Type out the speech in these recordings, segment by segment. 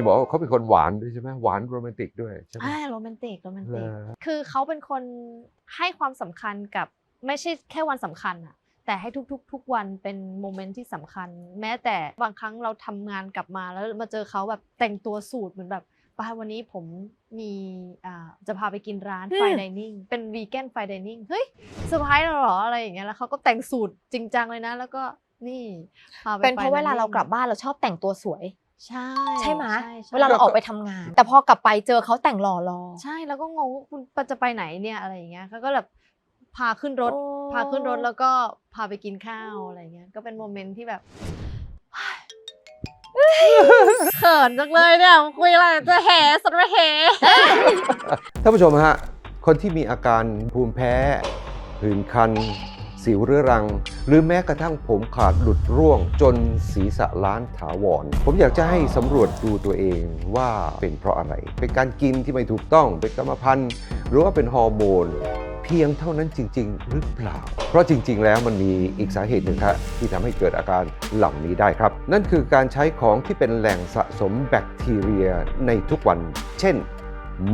ที่บอกว่าเขาเป็นคนหวานด้วยใช่ไหมหวานโรแมนติกด้วยใช่ไหมอ่าโรแมนติกโรแมนเหรติกอคือเขาเป็นคนให้ความสำคัญกับไม่ใช่แค่วันสำคัญอะแต่ให้ทุกๆทุกวันเป็นโมเมนต์ที่สำคัญ แม้แต่บางครั้งเราทำงานกลับมาแล้วมาเจอเขาแบบแต่งตัวสูทเหมือนแบบป้าวันนี้ผมมีอ่าจะพาไปกินร้านอืมไฟดิเนิ่งเป็นวีแกนไฟดิเนิ่งเฮ้ยเซอร์ไพรส์เราเหรออะไรอย่างเงี้ยแล้วเขาก็แต่งสูทจริงจังเลยนะ แล้วก็นี่พาไปเป็นเพราะ fine เวลาเรา dining กลับบ้านเราชอบแต่งตัวสวย ใช่ใช่ไหมใช่ใช่เวลาเราออกไปทำงาน แต่พอกลับไปเจอเขาแต่งหล่อรอใช่แล้วก็งงว่าคุณจะไปไหนเนี่ยอะไรอย่างเงี้ยเขาก็แบบพาขึ้นรถโอ้พาขึ้นรถแล้วก็พาไปกินข้าวอะไรเงี้ย ก็เป็นโมเมนต์ที่แบบเขินจังเลยเนี่ยคุยอะไรจะแห่สัตว์แห่ ท่านผู้ชมฮะ คนที่มีอาการภูมิแพ้ ผื่นคัน สิวเรื้อรัง หรือแม้กระทั่งผมขาดหลุดร่วงจนศีรษะล้านถาวร ผมอยากจะให้สำรวจดูตัวเองว่าเป็นเพราะอะไร เป็นการกินที่ไม่ถูกต้อง เป็นกรรมพันธุ์ หรือว่าเป็นฮอร์โมนเพียงเท่านั้นจริง ๆ หรือเปล่า เพราะจริง ๆ แล้วมันมีอีกสาเหตุหนึ่งครับที่ทำให้เกิดอาการเหล่านี้ได้ครับ นั่นคือการใช้ของที่เป็นแหล่งสะสมแบคทีเรียในทุกวัน เช่น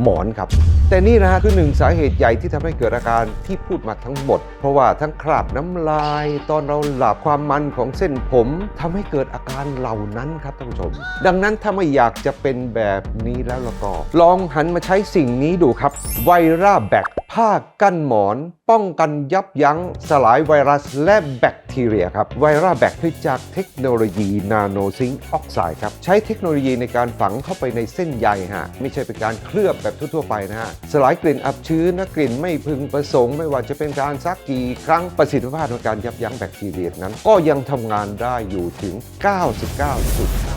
หมอนครับ แต่นี่นะฮะคือหนึ่งสาเหตุใหญ่ที่ทำให้เกิดอาการที่พูดมาทั้งหมด เพราะว่าทั้งคราบน้ำลาย ตอนเราหลับความมันของเส้นผมทำให้เกิดอาการเหล่านั้นครับท่านผู้ชม ดังนั้นถ้าไม่อยากจะเป็นแบบนี้แล้วละก็ ลองหันมาใช้สิ่งนี้ดูครับไวราแบคผ้ากั้นหมอน ป้องกันยับยั้งสลายไวรัสและแบคทีเรียครับไวรัสแบคทีจากเทคโนโลยีนาโนซิงค์ออกไซด์ครับใช้เทคโนโลยีในการฝังเข้าไปในเส้นใยฮะไม่ใช่เป็นการเคลือบแบบทั่วๆไปนะฮะสลายกลิ่นอับชื้นนะกลิ่นไม่พึงประสงค์ ไม่ว่าจะเป็นการซักกี่ครั้งประสิทธิภาพในการยับยั้งแบคทีเรียนั้น ก็ยังทำงานได้อยู่ถึง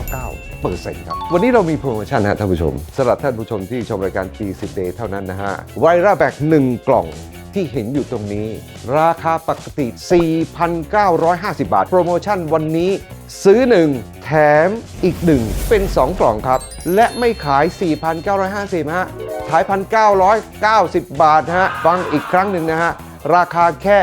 99.9 99%ครับ วันนี้เรามีโปรโมชั่นนะท่านผู้ชมสำหรับท่านผู้ชมที่ชมรายการ G10 Day เท่านั้นนะฮะไวร่าแบก1 กล่องที่เห็นอยู่ตรงนี้ ราคาปกติ 4,950 บาท โปรโมชั่นวันนี้ซื้อ 1 แถมอีก 1 เป็น 2 กล่องครับ และไม่ขาย 4,950 ฮะ ขาย 1,990 บาทฮะ ฟังอีกครั้งหนึ่งนะฮะ ราคาแค่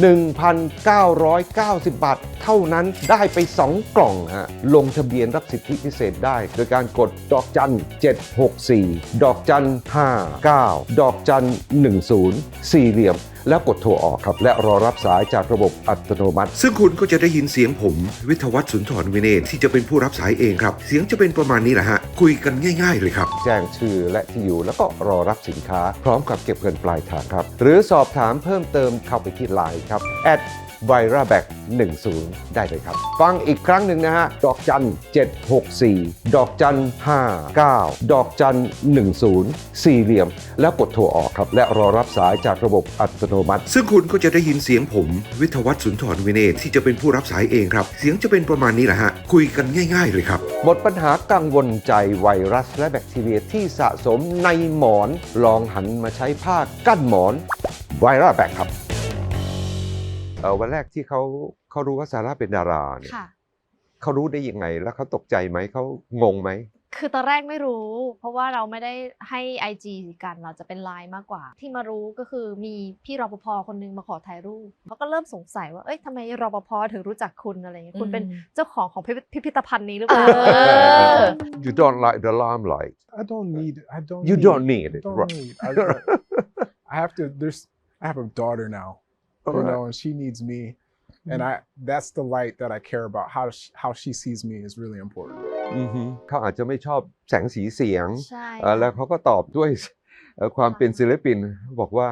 1,990 บาท เท่านั้นได้ไป 2 กล่องฮะลงทะเบียนรับสิทธิพิเศษได้ โดยการกดดอกจัน 764 ดอกจัน 59 ดอกจัน 10 สี่เหลี่ยม แล้วกดโทรออกครับ และรอรับสายจากระบบอัตโนมัติ ซึ่งคุณก็จะได้ยินเสียงผม วิทยวัฒน์สุนทรวินเนศที่จะเป็นผู้รับสายเองครับ เสียงจะเป็นประมาณนี้แหละฮะ คุยกันง่าย ๆ เลยครับ แจ้งชื่อและที่อยู่แล้วก็รอรับสินค้า พร้อมกับเก็บเงินปลายทางครับ หรือสอบถามเพิ่มเติมเข้าไปที่ไลน์ครับ v i r a b a c 10 ได้เลยครับ ฟังอีกครั้งหนึ่งนะฮะ ดอกจัน 764 ดอกจัน 59 ดอกจัน 10 สี่เหลี่ยม แล้วกดโทรออกครับ และรอรับสายจากระบบอัตโนมัติ ซึ่งคุณก็จะได้ยินเสียงผม วิทยวัฒน์สุนทรวินเนศที่จะเป็นผู้รับสายเองครับ เสียงจะเป็นประมาณนี้แหละฮะ คุยกันง่าย ๆ เลยครับ หมดปัญหากังวลใจไวรัสและแบคทีเรียที่สะสมในหมอน ลองหันมาใช้ผ้ากั้นหมอนไวรัสแบคครับเอ่อ วันแรกที่เขาเขารู้ว่าซาร่าเป็นดาราเนี่ยค่ะเขารู้ได้ยังไง แล้วเขาตกใจไหมเขางงไหมคือตอนแรกไม่รู้ เพราะว่าเราไม่ได้ให้ IG กันเราจะเป็นไลน์มากกว่า ที่มารู้ก็คือมีพี่รปภคนนึงมาขอถ่ายรูปเขาก็เริ่มสงสัยว่าเอ้ยทำไมรปภถึงรู้จักคุณอะไรเงี้ยคุณเป็นอืมเจ้าของของพิพิพิพิธภัณฑ์นี้หรือเปล่าเออ you don't like the limelight I don't need. I don't. you need, don't need it Don't right need. I, I have to. There's. I have a daughter now. You Alright. know, and she needs me, and I. That's the light that I care about. How she, how she sees me is really important. อือฮึเขาอาจจะไม่ชอบแสงสีเสียงใช่เอ่อแล้วเขาก็ตอบด้วยเอ่อความเป็นศิลปินบอกว่า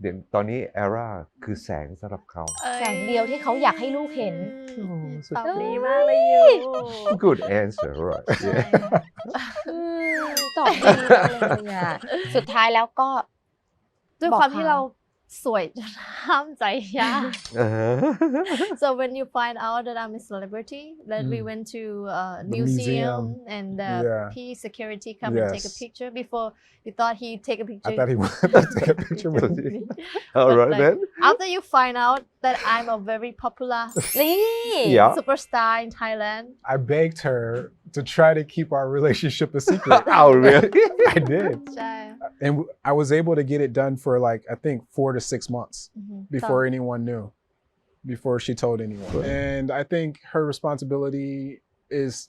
เดี๋ยวตอนนี้แอร่าคือแสงสำหรับเขาอ้แสงเดียวที่เขาอยากให้ลูกเห็นอืมโอ้สุดตอบดีมากเลยยู good answer right ใช่อืมตอบดีเลยอะสุดท้ายแล้วก็ด้วยบอกความที่เขาเรา สวยจนห้ามใจยาก เออ so when you find out that I'm a celebrity, that we Mm. went to a The museum, museum. and the Yeah. P security come and take a Yes. picture. Before you thought he'd take a picture. I thought he wanted to take a picture with me. all But, right like, then After you find out that I'm a very popular นี่ Yeah. superstar in Thailand, I begged her to try to keep our relationship a secret. oh, really? I did. And I was able to get it done for like, I think four to six months mm-hmm. before anyone knew, before she told anyone. Right. And I think her responsibility is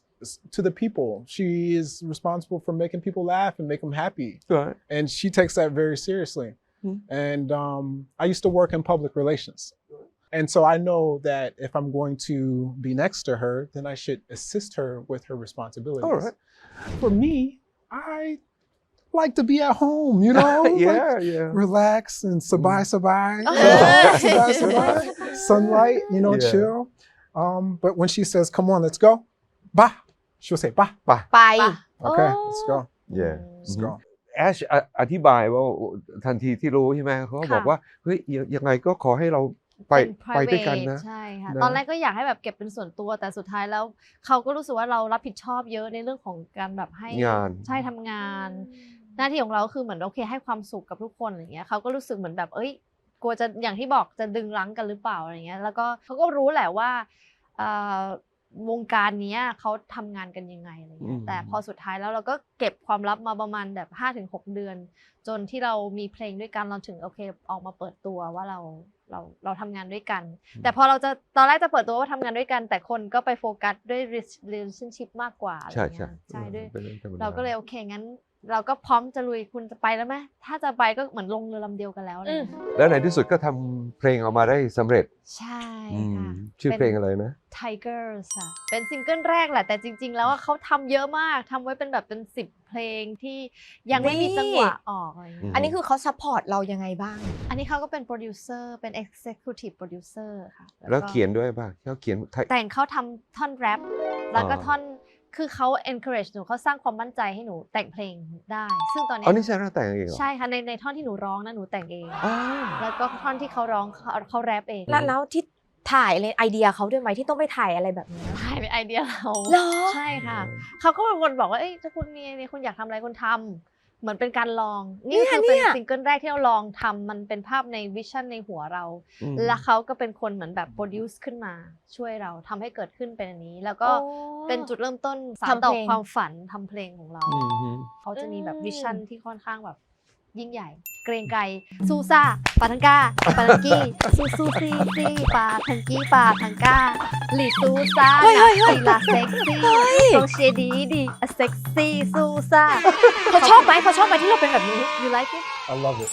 to the people. She is responsible for making people laugh and make them happy. Right. And she takes that very seriously. Mm-hmm. And um, I used to work in public relations. and so I know that if I'm going to be next to her, then I should assist her with her responsibilities. All right. For me, I like to be at home. You know, like, yeah, yeah. relax and sabai sabai, Oh. sabai sabai, sunlight, you know, Yeah. chill. Um, but when she says, "Come on, let's go," bah, she'll say, "Bah." ไป Okay, Oh. let's go. Yeah. Let's Mhm. go. แอชออธิบายว่าทันทีที่รู้ใช่ไหมเขาก็บอก ค่ะ ว่าเฮ้ยยังยังไงก็ขอให้เรา ไปเป็นไปด้วยกัน private นะ ใช่ค่ะนะ ตอนแรกก็อยากให้แบบเก็บเป็นส่วนตัวแต่สุดท้ายแล้วเขาก็รู้สึกว่าเรารับผิดชอบเยอะในเรื่องของการแบบให้งาน ใช่ทำงาน หน้าที่ของเราคือเหมือนโอเคให้ความสุขกับทุกคนอะไรเงี้ยเขาก็รู้สึกเหมือนแบบเอ้ยกลัวจะอย่างที่บอกจะดึงรั้งกันหรือเปล่าอะไรเงี้ย แล้วก็เขาก็รู้แหละว่าเอ่อวงการเนี้ยเขาทำงานกันยังไงอะไรเงี้ยอืมแต่พอสุดท้ายแล้วเราก็เก็บความลับมาประมาณแบบ5-6ถึงเดือน จนที่เรามีเพลงด้วยกันเราถึงโอเคออกมาเปิดตัวว่าเรา เราเราทำงานด้วยกัน แต่พอเราจะตอนแรกจะเปิดตัวว่าทำงานด้วยกัน แต่คนก็ไปโฟกัสด้วย relationship มากกว่าอะไรใช่เงี้ใช่ยใช่ด้วยป็นองธรรมดเราก็เลยโอเคงั้น เราก็พร้อมจะลุยคุณจะไปแล้วไหมถ้าจะไปก็เหมือนลงเรือลำเดียวกันแล้วอะไรเงี้ยแล้วในที่สุดก็ทำเพลงออกมาได้สำเร็จใช่อืมค่ะ ชื่อเป็นเพลงอะไรนะ Tigers ค่ะ เป็นซิงเกิลแรกแหละ แต่จริง ๆ แล้วอะเขาทำเยอะมากทำไว้เป็นแบบเป็นสิบเพลงที่ยังไม่มีจังหวะออกอะไรอืเงี้มยอันนี้คือเขาซัพพอร์ตเรายังไงบ้าง อันนี้เขาก็เป็นโปรดิวเซอร์เป็น executive producer ค่ะแล้วก็เขียนด้วยป่ะเขาเขียนไทย แต่งเขาทำท่อนแรปแล้วก็อ่า ท่อน คือเขา encourage หนูเขาสร้างความมั่นใจให้หนูแต่งเพลงได้ ซึ่งตอนเนี้อ๋ยอนี่ใช่เราแต่งเองเหรอ ใช่ค่ะในในท่อนที่หนูร้องนะหนูแต่งเองอ๋อแล้วก็ท่อนที่เขาร้องเขาเขาแรปเองแล้วแล้วที่ถ่ายเลยไอเดียเขาด้วยไหมที่ต้องไปถ่ายอะไรแบบนี้ถ่ายเป็นไอเดียเรา เหรอ ใช่ค่ะ เขาก็เป็นคนบอกว่า เอ้ยถ้าคุณมีไอเดียคุณอยากทำอะไรคุณทำ เหมือนเป็นการลอง นี่คือเป็นซิงเกิลแรกที่เราลองทำมันเป็นภาพในวิชั่นในหัวเราอืมแล้วเขาก็เป็นคนเหมือนแบบโปรดิวซ์ขึ้นมา ช่วยเราทำให้เกิดขึ้นเป็นอันนี้ แล้วก็โอ้เป็นจุดเริ่มต้นสานทำต่อเพลงความฝันทำเพลงของเราอืมฮึเขาจะมีแบบอืมวิชั่นที่ค่อนข้างแบบ ยิ่งใหญ่ เกรงไกรซูซ่าปาทังกาปาทังกี้ซูซูซีซีปาทังกี้ปาทังกาหลีซูซ่าเฮ้ยเฮ้ยเฮ้ยลาเซ็กซี่เฮ้ยโซเชียดีดีเซ็กซี่ซูซ่า เขาชอบไหมเขาชอบไหมที่เราเป็นแบบนี้ you like it I love it.